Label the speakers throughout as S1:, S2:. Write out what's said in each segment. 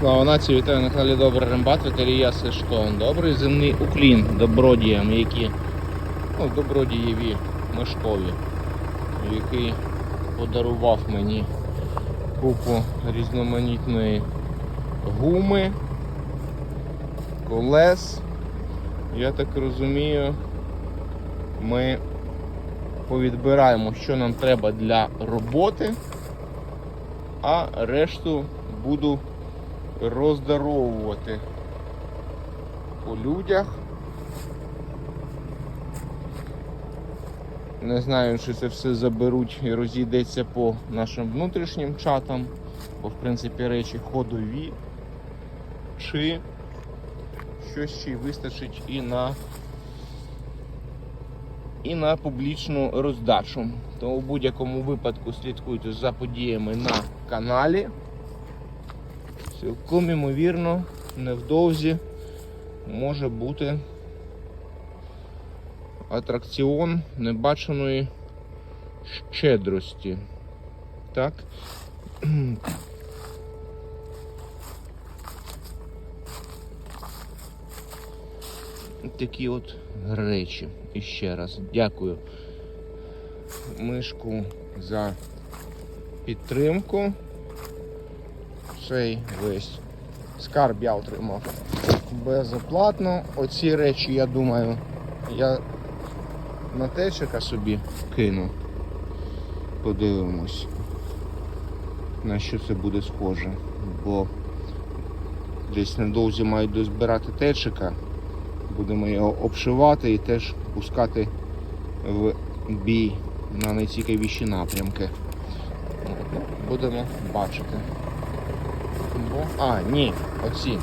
S1: Слава нації, вітаю на каналі Добрий Рембат, Віталія Сештон. Добрий земний уклін добродіям, які ну, добродієві мешкові, який подарував мені купу різноманітної гуми, колес. Я так розумію, ми повідбираємо, що нам треба для роботи, а решту буду роздаровувати по людях. Не знаю, чи це все заберуть і розійдеться по нашим внутрішнім чатам, бо в принципі речі ходові, чи щось ще й вистачить і на і на публічну роздачу. Тому в будь-якому випадку слідкуйте за подіями на каналі. Цілком імовірно, невдовзі може бути атракціон небаченої щедрості. Так. Такі от речі. І ще раз дякую мишку за підтримку цей весь скарб я отримав безоплатно. Оці речі, я думаю, я на течика собі кину. Подивимось, на що це буде схоже. Бо десь невдовзі мають дозбирати течика. Будемо його обшивати і теж пускати в бій на найцікавіші напрямки. Будемо бачити. Бо... А, ні, оці.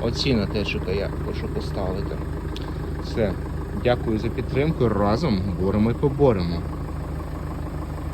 S1: Оці на те, що я хочу поставити. Все. Дякую за підтримку. Разом боремо і поборемо.